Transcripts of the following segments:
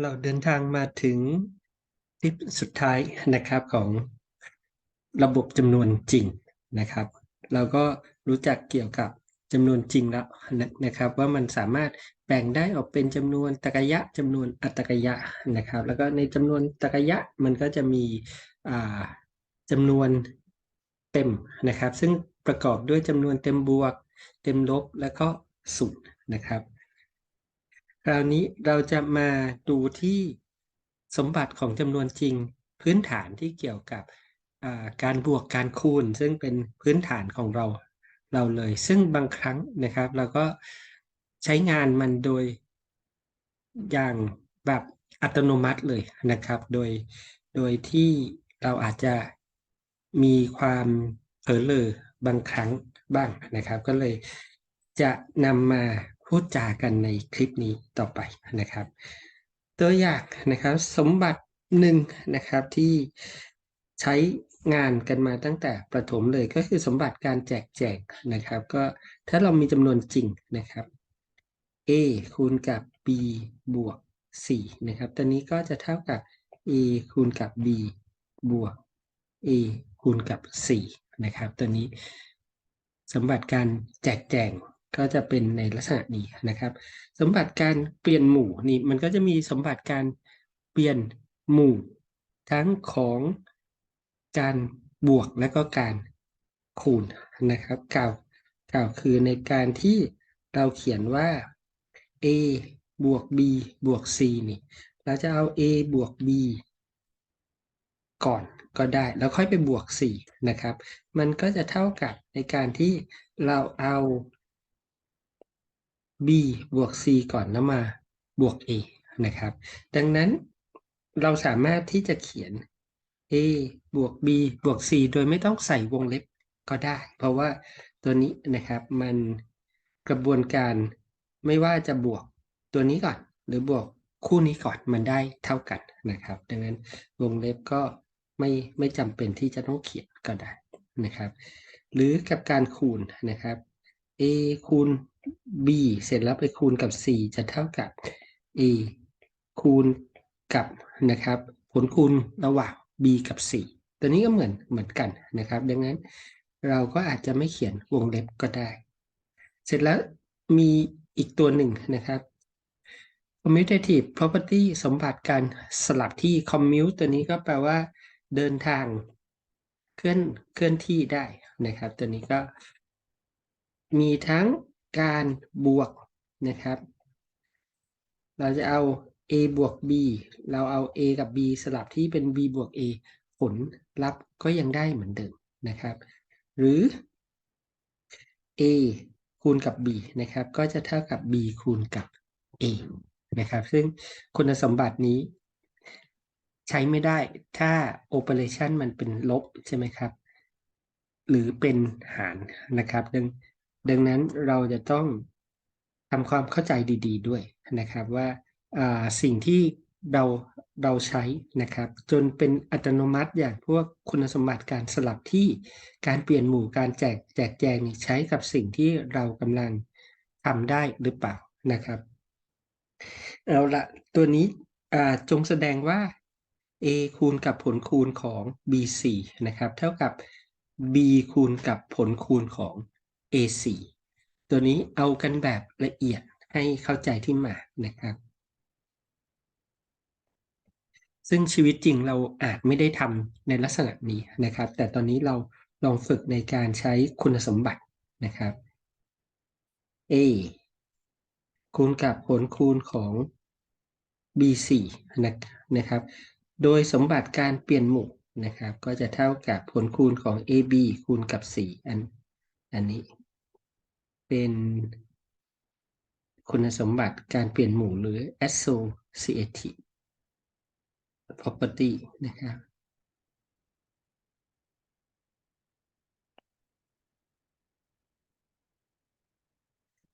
เราเดินทางมาถึงคลิปสุดท้ายนะครับของระบบจำนวนจริงนะครับ เราก็รู้จักเกี่ยวกับจำนวนจริงแล้วนะครับ ว่ามันสามารถแบ่งได้ออกเป็นจำนวนตรรกะจำนวนอัตรกะนะครับ แล้วก็ในจำนวนตรรกะมันก็จะมีจำนวนเต็มนะครับ ซึ่งประกอบด้วยจำนวนเต็มบวก เต็มลบแล้วก็ศูนย์นะครับ คราวนี้เราจะมาดูที่สมบัติของจำนวนจริงพื้นฐานที่เกี่ยวกับการบวกการคูณ ซึ่งเป็นพื้นฐานของเราเราเลย ซึ่งบางครั้งนะครับ เราก็ใช้งานมันโดยอย่างแบบอัตโนมัติเลยนะครับ โดยโดยที่เราอาจจะมีความเผลอเลอบางครั้งบ้างนะครับ ก็เลยจะนำมา พูดจากันในคลิปนี้ต่อไปนะครับ ตัวอย่างนะครับสมบัติหนึ่งนะครับที่ใช้งานกันมาตั้งแต่ประถมเลยก็คือสมบัติการแจกแจงนะครับ ก็ถ้าเรามีจำนวนจริงนะครับ a คูณกับ b บวก4นะครับตัวนี้ก็จะเท่ากับ a คูณกับ b บวก a คูณกับ4นะครับตัวนี้สมบัติการแจกแจง ก็จะเป็นในลักษณะนี้นะครับ สมบัติการเปลี่ยนหมู่นี่มันก็จะมีสมบัติการเปลี่ยนหมู่ ทั้งของการบวกและก็การคูณนะครับกล่าวกล่าวคือในการที่เราเขียนว่า a บวก b บวก c นี่ เราจะเอา a บวก b ก่อนก็ได้ แล้วค่อยไปบวก 4 นะครับ มันก็จะเท่ากับในการที่เราเอา b บวก c ก่อนแล้วมาบวก a นะครับ ดังนั้นเราสามารถที่จะเขียน a บวก b บวก c โดยไม่ต้องใส่วงเล็บก็ได้ เพราะว่าตัวนี้นะครับมันกระบวนการไม่ว่าจะบวกตัวนี้ก่อน หรือบวกคู่นี้ก่อนมันได้เท่ากันนะครับ ดังนั้นวงเล็บก็ไม่ไม่จำเป็นที่จะต้องเขียนก็ได้นะครับ หรือกับการคูณนะครับ a คูณ b เสร็จแล้วไปคูณกับ c จะเท่ากับ a คูณกับนะครับ ผลคูณระหว่าง b กับ c ตัวนี้ก็เหมือนเหมือนกันนะครับ ดังนั้นเราก็อาจจะไม่เขียนวงเล็บก็ได้ เสร็จแล้วมีอีกตัวหนึ่งนะครับ commutative property สมบัติการสลับที่ commute ตัวนี้ก็แปลว่า เดินทางเคลื่อนเคลื่อนที่ได้นะครับ ตัวนี้ก็มีทั้ง การบวกนะครับ เราจะเอา a บวก b เราเอา a กับ b สลับที่เป็น b บวก a ผลลัพธ์ก็ยังได้เหมือนเดิมนะครับ หรือ a คูณกับ b นะครับ ก็จะเท่ากับ b คูณกับ a นะครับ ซึ่งคุณสมบัตินี้ใช้ไม่ได้ถ้า operation มันเป็นลบใช่ไหมครับ หรือเป็นหารนะครับดัง ดังนั้นเราจะต้องทำความเข้าใจดีๆด้วยนะครับว่าสิ่งที่เราเราใช้นะครับ จนเป็นอัตโนมัติอย่างพวกคุณสมบัติการสลับที่การเปลี่ยนหมู่การแจกแจกแจงใช้กับสิ่งที่เรากำลังทำได้หรือเปล่านะครับเอาละตัวนี้จงแสดงว่า a คูณกับผลคูณของ b4 นะครับ เท่ากับ b คูณกับผลคูณของ A4 ตัวนี้เอากันแบบละเอียดให้เข้าใจที่มานะครับ ซึ่งชีวิตจริงเราอาจไม่ได้ทำในลักษณะนี้นะครับ แต่ตอนนี้เราลองฝึกในการใช้คุณสมบัตินะครับ A คูณกับผลคูณของ B4 นะครับ โดยสมบัติการเปลี่ยนหมู่นะครับ ก็จะเท่ากับผลคูณของ AB คูณกับ 4 อันอันนี้ เป็นคุณสมบัติการเปลี่ยนหมู่หรือ associative property นะครับ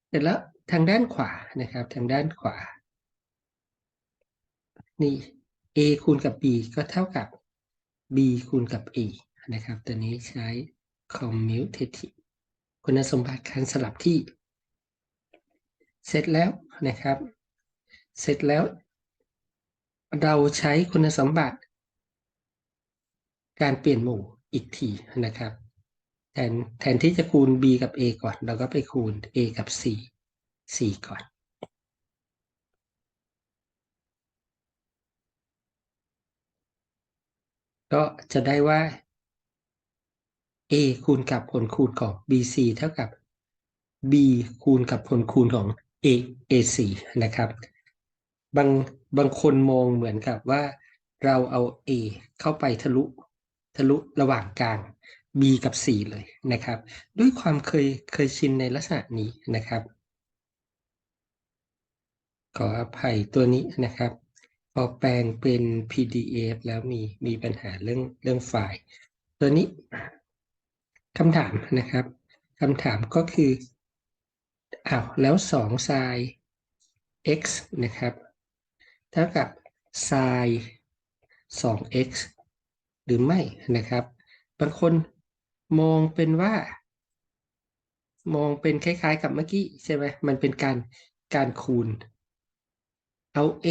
เสร็จแล้วทางด้านขวานะครับ ทางด้านขวา นี่ a คูณกับ b ก็เท่ากับ b คูณกับ a นะครับ ตัวนี้ใช้ commutative คุณสมบัติการสลับที่ เสร็จแล้วนะครับ เสร็จแล้ว เราใช้คุณสมบัติ การเปลี่ยนหมู่อีกทีนะครับแทนแทนที่จะคูณ b กับ a ก่อน เราก็ไปคูณ a กับ c c ก่อนก็จะได้ว่า a คูณกับผลคูณของ bc เท่ากับ b คูณกับผลคูณของ a ac นะครับ บางบางคนมองเหมือนกับว่าเราเอา a เข้าไปทะลุทะลุระหว่างกลาง b กับ c เลยนะครับ ด้วยความเคยเคยชินในลักษณะนี้นะครับขออภัยตัวนี้นะครับ พอแปลงเป็น PDF แล้วมีมีปัญหาเรื่องเรื่องไฟล์ ตัวนี้ คำถามนะครับคำถามก็คืออ้าวแล้ว2 sin x นะครับ เท่ากับ sin 2x หรือไม่นะครับ บางคนมองเป็นว่า มองเป็นคล้ายๆกับเมื่อกี้ใช่ไหมมันเป็นการการคูณ เอา a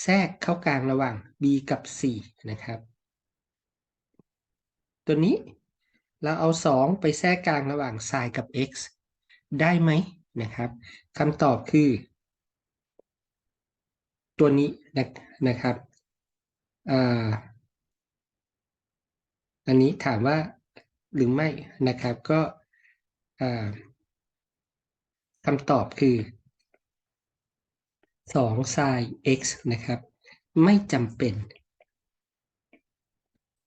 แทรกเข้ากลางระหว่าง b กับ c นะครับ ตัวนี้ เราเอา 2 ไปแทรกกลางระหว่าง sin กับ x ได้ไหมนะครับคำตอบคือ ตัวนี้นะนะครับอันนี้ถามว่าหรือไม่นะครับก็คำตอบคือ2 sin x นะครับ ไม่จำเป็น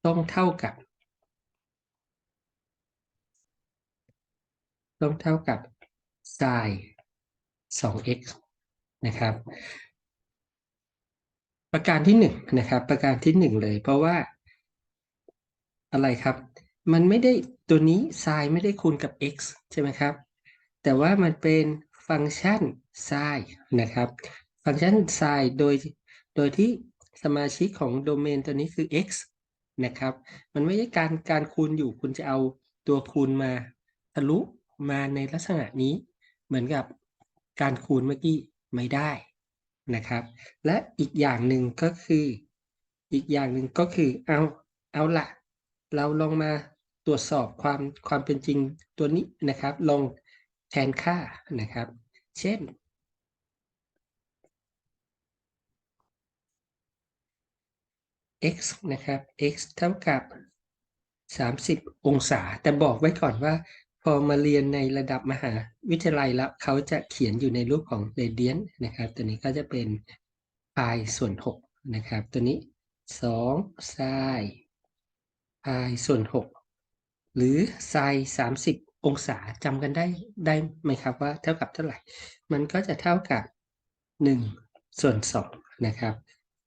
ต้องเท่ากับ ต้องเท่ากับ sin 2x นะครับ ประการที่1นะครับ ประการที่ 1 เลย เพราะว่า อะไรครับ มันไม่ได้ตัวนี้ sin ไม่ได้คูณกับ x ใช่ไหมครับ แต่ว่ามันเป็นฟังก์ชัน sin นะครับ ฟังก์ชัน sin โดยโดยที่สมาชิกของโดเมนตัวนี้คือ x นะครับ มันไม่ใช่การการคูณอยู่คุณจะเอาตัวคูณมาทะลุ มาในลักษณะนี้เหมือนกับการคูณเมื่อกี้ไม่ได้นะครับ และอีกอย่างหนึ่งก็คือ อีกอย่างหนึ่งก็คือเอาเอาละเราลองมาตรวจสอบความความเป็นจริงตัวนี้นะครับ ลองแทนค่านะครับ เช่น x นะครับ x เท่ากับ 30 องศา แต่บอกไว้ก่อนว่า พอมาเรียนในระดับมหาวิทยาลัยแล้วเขาจะเขียนอยู่ในรูปของเรเดียนนะครับ ตัวนี้ก็จะเป็น pi ส่วน6นะครับ ตัวนี้2 sin pi ส่วน 6 หรือ sin 30 องศาจำกันได้ได้ไหมครับว่าเท่ากับเท่าไหร่ มันก็จะเท่ากับ 1 ส่วน 2 นะครับ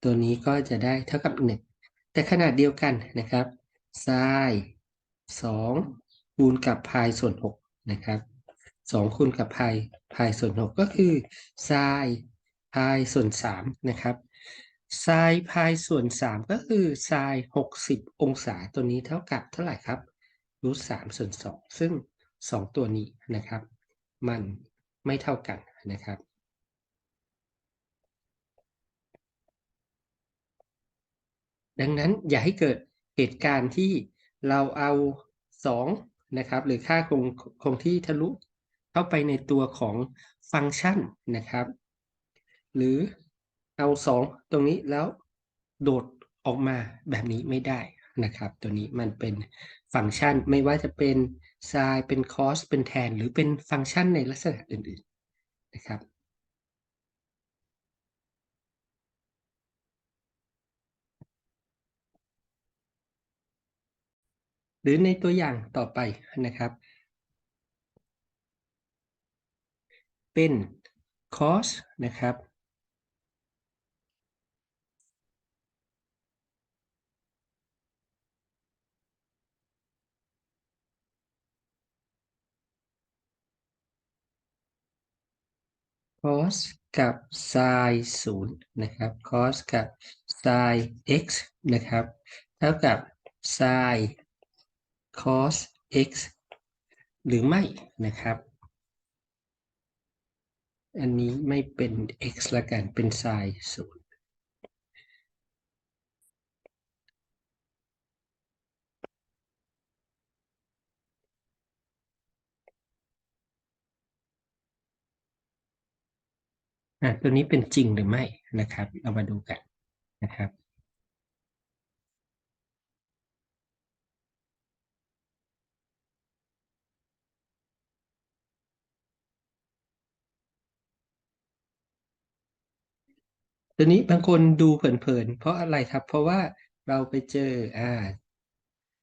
ตัวนี้ก็จะได้เท่ากับ 1 แต่ขนาดเดียวกันนะครับ sin 2 คูณกับ pi ส่วน6นะครับ2คูณกับ pi pi ส่วน 6 ก็คือ sin pi ส่วน3นะครับ sin pi ส่วน 3 ก็คือ sin 60 องศาตัวนี้เท่ากับเท่าไหร่ครับรูท3ส่วน2ซึ่ง2ตัวนี้นะครับ มันไม่เท่ากันนะครับ ดังนั้นอย่าให้เกิดเหตุการณ์ที่เราเอา2 นะครับ หรือค่าคงคงที่ทะลุเข้าไปในตัวของฟังก์ชันนะครับ หรือเอา 2 ตรงนี้แล้วโดดออกมาแบบนี้ไม่ได้นะครับ ตัวนี้มันเป็นฟังก์ชันไม่ว่าจะเป็น sin เป็น cos เป็นแทน หรือเป็นฟังก์ชันในลักษณะอื่นๆนะครับ หรือในตัวอย่างต่อไปนะครับ เป็น cos นะครับ cos กับ sin 0นะครับ cos กับ sin x นะครับ เท่ากับ sin cos x หรือไม่นะครับ อันนี้ไม่เป็น x ละกัน เป็น sin ศูนย์อะตัวนี้เป็นจริงหรือไม่นะครับ เรามาดูกันนะครับ ตัวนี้บางคนดูเผินๆเพราะอะไรครับ เพราะว่าเราไปเจออ่า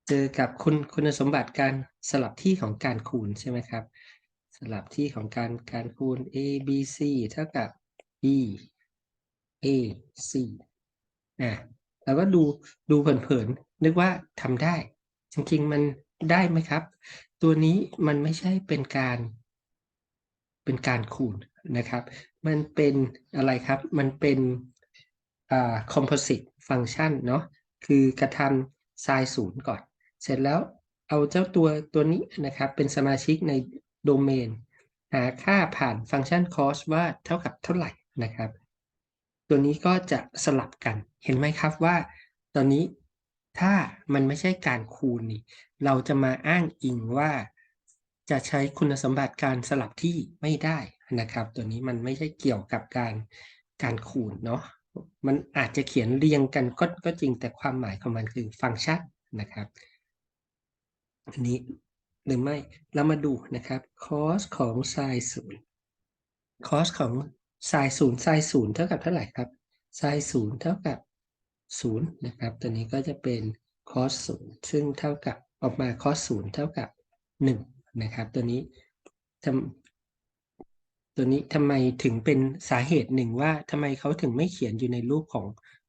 เจอกับคุณคุณสมบัติการสลับที่ของการคูณใช่ไหมครับ สลับที่ของการการคูณ a b c เท่ากับ b a c อะเราก็ดูดูเผินๆนึกว่าทำได้ จริงๆมันได้ไหมครับ ตัวนี้มันไม่ใช่เป็นการ เป็นการคูณนะครับ มันเป็นอะไรครับ มันเป็นอ่า composite function เนาะ คือกระทำ sin ศูนย์ก่อน เสร็จแล้วเอาเจ้าตัวตัวนี้นะครับ เป็นสมาชิกในโดเมน หาค่าผ่านฟังก์ชัน cos ว่าเท่ากับเท่าไหร่นะครับ ตัวนี้ก็จะสลับกัน เห็นไหมครับว่า ตอนนี้ถ้ามันไม่ใช่การคูณนี่ เราจะมาอ้างอิงว่า จะใช้คุณสมบัติการสลับที่ไม่ได้นะครับ ตัวนี้มันไม่ใช่เกี่ยวกับการการคูณเนาะมันอาจจะเขียนเรียงกันก็ก็จริงแต่ความหมายของมันคือฟังก์ชันนะครับอันนี้หรือไม่เรามาดูนะครับ cos ของ sin ศูนย์ cos ของ sin ศูนย์ sin ศูนย์เท่ากับเท่าไหร่ครับ sin ศูนย์เท่ากับศูนย์นะครับ ตัวนี้ก็จะเป็น cos ศูนย์ซึ่งเท่ากับออกมา cos ศูนย์เท่ากับหนึ่ง นะครับ ตัวนี้ทตัวนี้ทำไมถึงเป็นสาเหตุหนึ่งว่าทำไมเขาถึงไม่เขียนอยู่ในรูปของ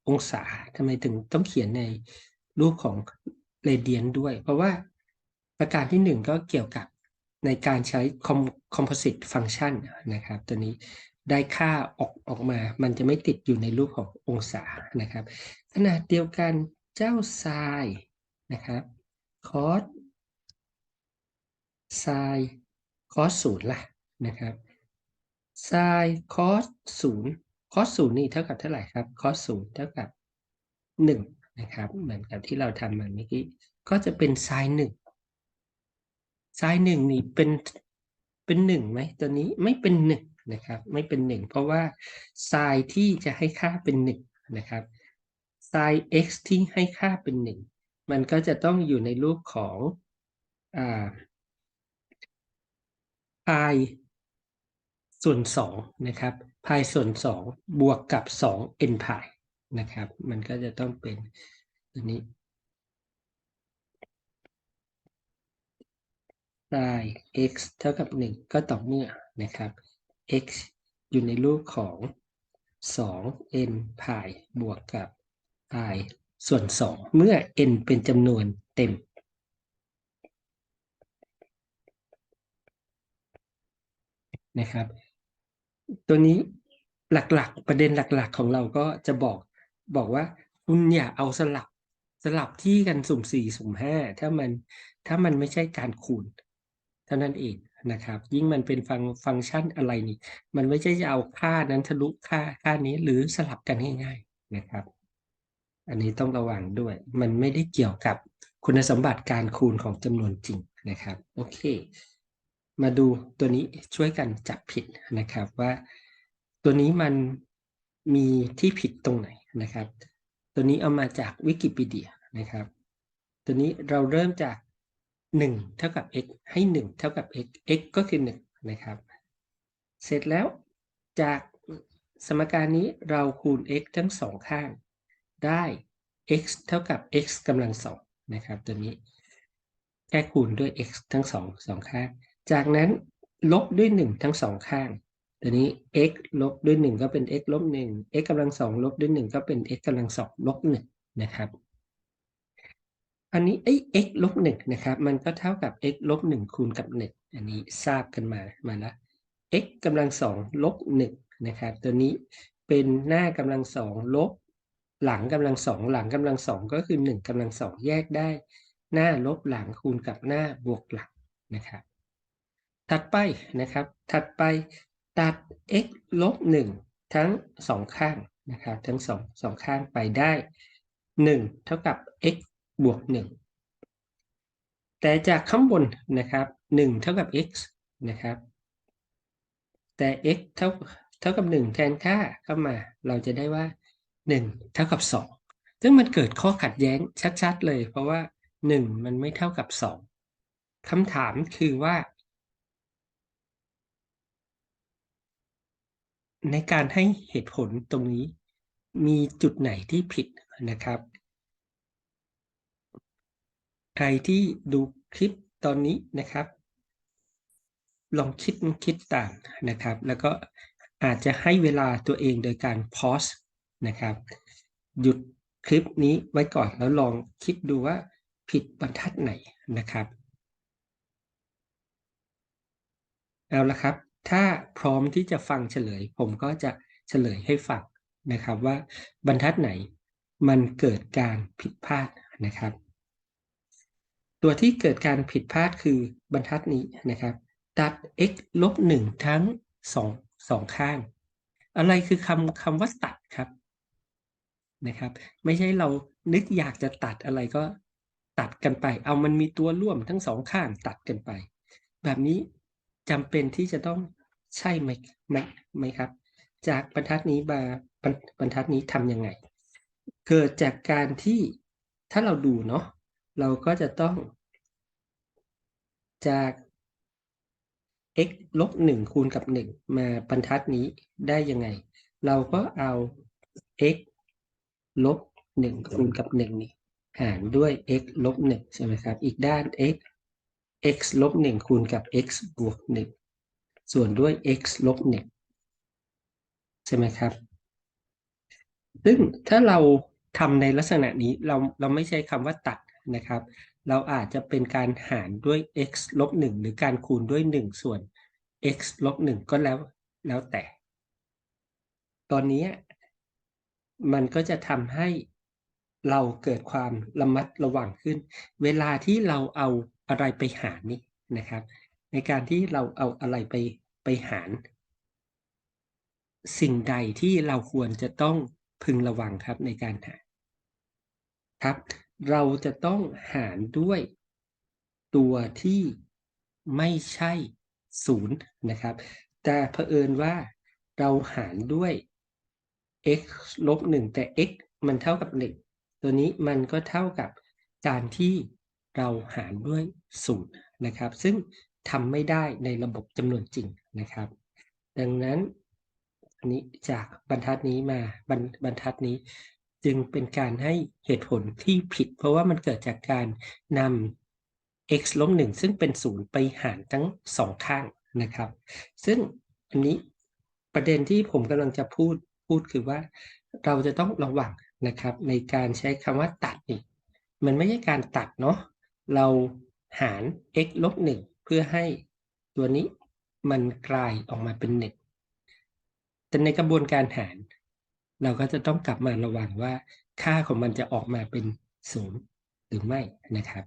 องศาทำไมถึงต้องเขียนในรูปของเรเดียนด้วย เพราะว่าประการที่หนึ่งก็เกี่ยวกับในการใช้ composite function นะครับ ตัวนี้ได้ค่าออกออกมา มันจะไม่ติดอยู่ในรูปขององศานะครับขนาดเดียวกันเจ้า sin นะครับคอส cos sin cos ศูนย์ล่ะนะครับ sin cos ศูนย์ cos ศูนย์นี่เท่ากับเท่าไหร่ครับ cos ศูนย์เท่ากับหนึ่งนะครับเหมือนกับที่เราทำมาเมื่อกี้ก็จะเป็น sin หนึ่ง sin หนึ่งนี่เป็นเป็นหนึ่งไหมตัวนี้ไม่เป็นหนึ่งนะครับไม่เป็นหนึ่งเพราะว่า sin ที่จะให้ค่าเป็นหนึ่งนะครับ sin x ที่ให้ค่าเป็นหนึ่งมันก็จะต้องอยู่ในรูปของอ่า pi ส่วนสองนะครับ pi ส่วนสองบวกกับสอง n pi นะครับ มันก็จะต้องเป็นตัวนี้ sin x เท่ากับหนึ่งก็ต่อเมื่อนะครับ x อยู่ในรูปของสอง n pi บวกกับ pi ส่วนสองเมื่อ n เป็นจำนวนเต็ม นะครับ ตัวนี้หลักๆ ประเด็นหลัก ๆ ของเราก็จะบอกบอกว่าคุณอย่าเอาสลับสลับที่กันสุ่มสี่สุ่มห้าถ้ามันถ้ามันไม่ใช่การคูณเท่านั้นเองนะครับ ยิ่งมันเป็นฟังฟังก์ชันอะไรนี่ มันไม่ใช่จะเอาค่านั้นทะลุค่าค่านี้หรือสลับกันง่ายๆนะครับ อันนี้ต้องระวังด้วย มันไม่ได้เกี่ยวกับคุณสมบัติการคูณของจำนวนจริงนะครับ โอเค มาดูตัวนี้ช่วยกันจับผิดนะครับว่าตัวนี้มันมีที่ผิดตรงไหนนะครับ ตัวนี้เอามาจากวิกิพีเดียนะครับ ตัวนี้เราเริ่มจาก 1 เท่ากับ x ให้ 1 เท่ากับ x x ก็คือ 1 นะครับ เสร็จแล้วจากสมการนี้เราคูณ x ทั้งสองข้าง ได้ x เท่ากับ x กำลังสองนะครับ ตัวนี้แค่คูณด้วย x ทั้งสองสองข้าง จากนั้นลบด้วย 1 ทั้งสองข้าง ตัวนี้ x ลบด้วย 1 ก็เป็น x ลบ1 x กำลังสองลบด้วย 1 ก็เป็น x กำลังสองลบ1นะครับ อันนี้ไอ้ x ลบ1นะครับ มันก็เท่ากับ x ลบ1คูณกับ 1 อันนี้ทราบกันมามาแล้ว x กำลังสองลบ1นะครับ ตัวนี้เป็นหน้ากำลังสองลบ หลังกำลังสองหลังกำลังสองก็คือ 1กำลังสองแยกได้ หน้าลบหลังคูณกับหน้าบวกหลังนะครับ ถัดไปนะครับ ถัดไปตัด x ลบ1ทั้งสองข้างนะครับ ทั้งสองสองข้างไปได้ 1 เท่ากับ x บวก 1 แต่จากข้างบนนะครับ 1 เท่ากับ x นะครับ แต่ x เท่าเท่ากับหนึ่งแทนค่าเข้ามา เราจะได้ว่าหนึ่งเท่ากับสองซึ่งมันเกิดข้อขัดแย้งชัด ๆ เลย เพราะว่าหนึ่งมันไม่เท่ากับสองคำถามคือว่า ในการให้เหตุผลตรงนี้มีจุดไหนที่ผิดนะครับ ใครที่ดูคลิปตอนนี้นะครับ ลองคิดคิดตามนะครับ แล้วก็อาจจะให้เวลาตัวเองโดยการพอสนะครับ หยุดคลิปนี้ไว้ก่อนแล้วลองคิดดูว่าผิดบรรทัดไหนนะครับ เอาละครับ ถ้าพร้อมที่จะฟังเฉลย ผมก็จะเฉลยให้ฟังนะครับว่าบรรทัดไหนมันเกิดการผิดพลาดนะครับ ตัวที่เกิดการผิดพลาดคือบรรทัดนี้นะครับ ตัด x ลบหนึ่งทั้งสองสองข้าง อะไรคือคำคำว่าตัดครับนะครับ ไม่ใช่เรานึกอยากจะตัดอะไรก็ตัดกันไป เอามันมีตัวร่วมทั้งสองข้างตัดกันไป แบบนี้ จำเป็นที่จะต้องใช่ไหมไหมไหมครับ จากบรรทัดนี้มาบรรบรทัดนี้ทำยังไง เกิดจากการที่ถ้าเราดูเนาะเราก็จะต้อง จาก x ลบหนึ่งคูณกับหนึ่งมาบรรทัดนี้ได้ยังไง เราก็เอา x ลบหนึ่งคูณกับหนึ่งนี่หารด้วย x ลบหนึ่งใช่ไหมครับ อีกด้าน x x ลบหนึ่งคูณกับ x บวกหนึ่งส่วนด้วย x ลบหนึ่งใช่ไหมครับ ซึ่งถ้าเราทำในลักษณะนี้เราเราไม่ใช้คำว่าตัดนะครับ เราอาจจะเป็นการหารด้วย x ลบหนึ่งหรือการคูณด้วยหนึ่งส่วน x ลบหนึ่งก็แล้วแล้วแต่ ตอนนี้มันก็จะทำให้เราเกิดความระมัดระวังขึ้น เวลาที่เราเอา อะไรไปหารนี่นะครับ ในการที่เราเอาอะไรไปไปหาร สิ่งใดที่เราควรจะต้องพึงระวังครับในการหารครับ เราจะต้องหารด้วยตัวที่ไม่ใช่ศูนย์นะครับ แต่เผอิญว่าเราหารด้วย x ลบหนึ่งแต่ x มันเท่ากับหนึ่งตัวนี้มันก็เท่ากับการที่ เราหารด้วยศูนย์นะครับ ซึ่งทำไม่ได้ในระบบจำนวนจริงนะครับ ดังนั้นอันนี้จากบรรทัดนี้มาบรรบรรทัดนี้จึงเป็นการให้เหตุผลที่ผิด เพราะว่ามันเกิดจากการนำ x ลบหนึ่งซึ่งเป็นศูนย์ไปหารทั้งสองข้างนะครับ ซึ่งอันนี้ประเด็นที่ผมกำลังจะพูดพูดคือว่าเราจะต้องระวังนะครับในการใช้คำว่าตัดนี่มันไม่ใช่การตัดเนาะ เราหาร x ลบหนึ่งเพื่อให้ตัวนี้มันกลายออกมาเป็นหนึ่งแต่ในกระบวนการหาร เราก็จะต้องกลับมาระวังว่า ค่าของมันจะออกมาเป็นศูนย์หรือไม่นะครับ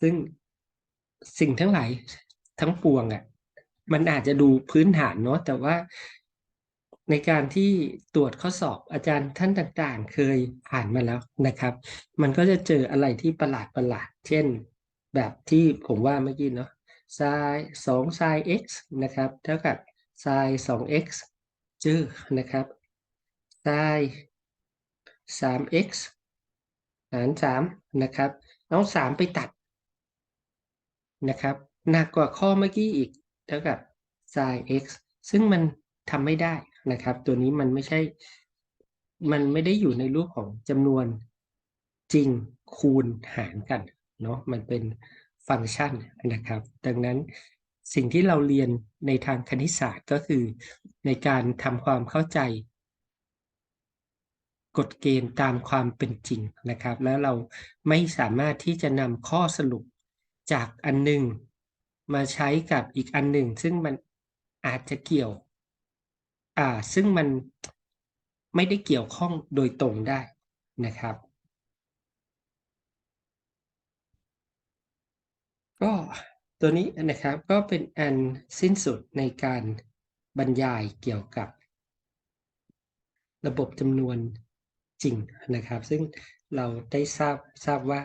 ซึ่งสิ่งทั้งหลายทั้งปวงอะ่ะ มันอาจจะดูพื้นฐานเนาะแต่ว่า ในการที่ตรวจข้อสอบอาจารย์ท่านต่างๆ เคยอ่านมาแล้วนะครับ มันก็จะเจออะไรที่ประหลาดประหลาด เช่น แบบที่ผมว่าเมื่อกี้เนาะไซน์สองไซน์ x นะครับ เท่ากับไซน์สอง x จื้อนะครับไซน์สาม x หารสามนะครับ เอาสามไปตัดนะครับหนักกว่าข้อเมื่อกี้อีก เท่ากับ sin x ซึ่งมันทำไม่ได้ นะครับ ตัวนี้มันไม่ใช่ มันไม่ได้อยู่ในรูปของจำนวนจริงคูณหารกันเนาะมันเป็นฟังก์ชันนะครับ ดังนั้นสิ่งที่เราเรียนในทางคณิตศาสตร์ก็คือ ในการทำความเข้าใจ กฎเกณฑ์ตามความเป็นจริงนะครับ แล้วเราไม่สามารถที่จะนำข้อสรุปจากอันหนึ่งมาใช้กับอีกอันหนึ่ง ซึ่งมันอาจจะเกี่ยว อ่า ซึ่งมันไม่ได้เกี่ยวข้องโดยตรงได้นะครับ ก็ตัวนี้นะครับก็เป็นอันสิ้นสุดในการบรรยายเกี่ยวกับ ระบบจำนวนจริงนะครับ ซึ่งเราได้ทราบทราบว่า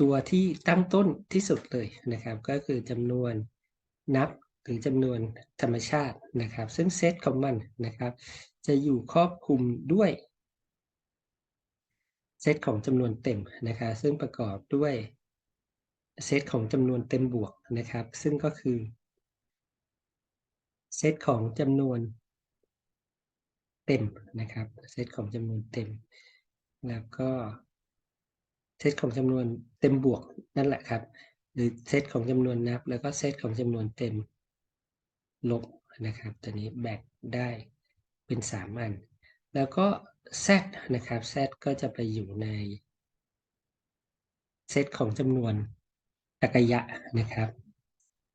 ตัวที่ตั้งต้นที่สุดเลยนะครับ ก็คือจำนวนนับ หรือจำนวนธรรมชาตินะครับ ซึ่งเซตของมันนะครับ จะอยู่ครอบคลุมด้วยเซตของจำนวนเต็มนะครับ ซึ่งประกอบด้วยเซตของจำนวนเต็มบวกนะครับ ซึ่งก็คือเซตของจำนวนเต็มนะครับเซตของจำนวนเต็ม แล้วก็เซตของจำนวนเต็มบวกนั่นแหละครับ หรือเซตของจำนวนนับ แล้วก็เซตของจำนวนเต็ม ลบนะครับ ตัวนี้แบ่งได้เป็นสามอัน แล้วก็ z นะครับ z ก็จะไปอยู่ในเซตของจำนวนตรรกะนะครับ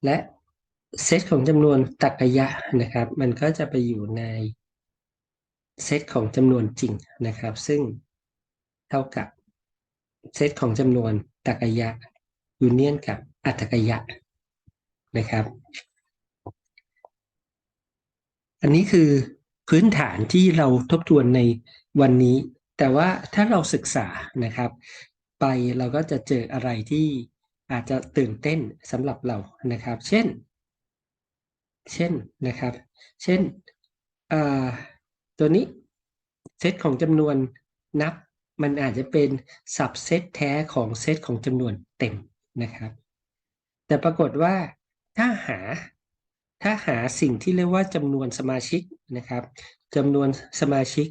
และเซตของจำนวนตรรกะนะครับ มันก็จะไปอยู่ในเซตของจำนวนจริงนะครับ ซึ่งเท่ากับเซตของจำนวนตรรกะยูเนียนกับอัตรกะนะครับ อันนี้คือพื้นฐานที่เราทบทวนในวันนี้ แต่ว่าถ้าเราศึกษานะครับ ไปเราก็จะเจออะไรที่อาจจะตื่นเต้นสำหรับเรานะครับ เช่น เช่นนะครับ เช่นตัวนี้เซตของจำนวนนับมันอาจจะเป็นสับเซตแท้ของเซตของจำนวนเต็มนะครับ แต่ปรากฏว่าถ้าหา ถ้าหาสิ่งที่เรียกว่าจำนวนสมาชิกนะครับจำนวนสมาชิก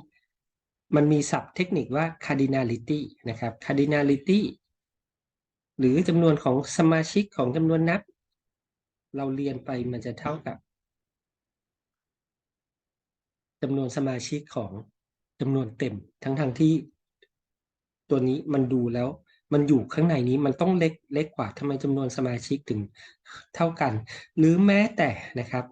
มันมีศัพท์เทคนิคว่า cardinality นะครับ cardinality หรือจำนวนของสมาชิกของจำนวนนับ เราเรียนไปมันจะเท่ากับจำนวนสมาชิกของจำนวนเต็ม ทั้งทางที่ตัวนี้มันดูแล้ว มันอยู่ข้างในนี้มันต้องเล็กเล็กกว่าทำไมจำนวนสมาชิกถึงเท่ากัน หรือแม้แต่นะครับ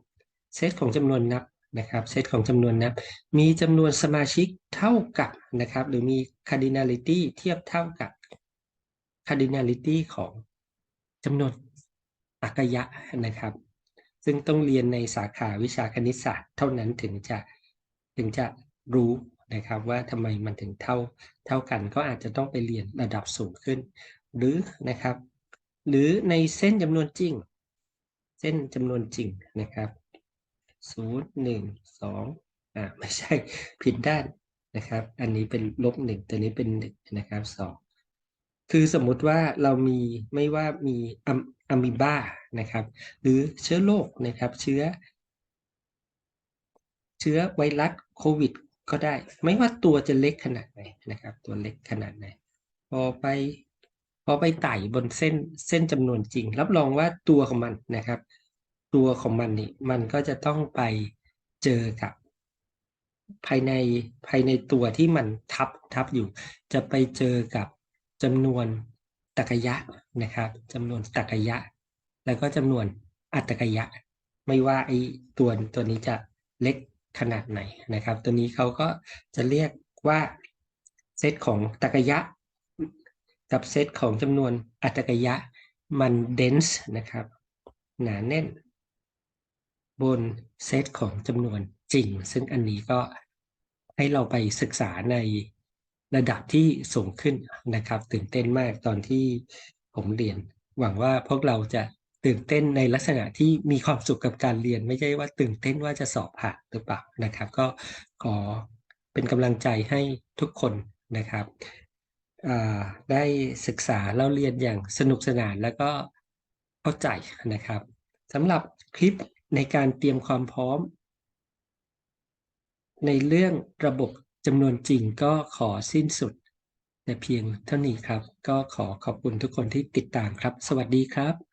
เซตของจำนวนนับนะครับเซตของจำนวนนับ มีจำนวนสมาชิกเท่ากับนะครับ หรือมี cardinality เทียบเท่ากับ cardinality ของจำนวนอักยะนะครับ ซึ่งต้องเรียนในสาขาวิชาคณิตศาสตร์เท่านั้นถึงจะถึงจะรู้ นะครับว่าทำไมมันถึงเท่าเท่ากันก็อาจจะต้องไปเรียนระดับสูงขึ้น หรือนะครับ หรือในเส้นจำนวนจริง เส้นจำนวนจริงนะครับศูนย์หนึ่งสองอ่าไม่ใช่ผิดด้านนะครับ อันนี้เป็นลบหนึ่งตัวนี้เป็นหนึ่งนะครับสองคือสมมุติว่าเรามีไม่ว่ามีอะมิบ้านะครับ หรือเชื้อโรคนะครับ เชื้อ เชื้อไวรัสโควิด ก็ได้ ไม่ว่าตัวจะเล็กขนาดไหนนะครับ ตัวเล็กขนาดไหน พอไป พอไปไต่บนเส้นเส้นจำนวนจริง รับรองว่าตัวของมันนะครับ ตัวของมันนี่มันก็จะต้องไปเจอกับ ภายในภายในตัวที่มันทับทับอยู่ จะไปเจอกับจำนวนตรกยะนะครับจำนวนตรกยะ แล้วก็จำนวนอัตรกยะ ไม่ว่าไอ้ตัวตัวนี้จะเล็ก ขนาดไหนนะครับ ตัวนี้เขาก็จะเรียกว่าเซตของตรกยะ กับเซตของจำนวนอัตรกยะมันเดนส์นะครับ หนาแน่น บนเซตของจำนวนจริง ซึ่งอันนี้ก็ให้เราไปศึกษาในระดับที่สูงขึ้นนะครับ ตื่นเต้นมากตอนที่ผมเรียน หวังว่าพวกเราจะ ตื่นเต้นในลักษณะที่มีความสุขกับการเรียน ไม่ใช่ว่าตื่นเต้นว่าจะสอบผ่านหรือเปล่านะครับ ก็ขอเป็นกำลังใจให้ทุกคนนะครับได้ศึกษาแล้วเรียนอย่างสนุกสนานแล้วก็เข้าใจนะครับสำหรับคลิปในการเตรียมความพร้อม ในเรื่องระบบจำนวนจริงก็ขอสิ้นสุดแต่เพียงเท่านี้ครับ ก็ขอขอบคุณทุกคนที่ติดตามครับ สวัสดีครับ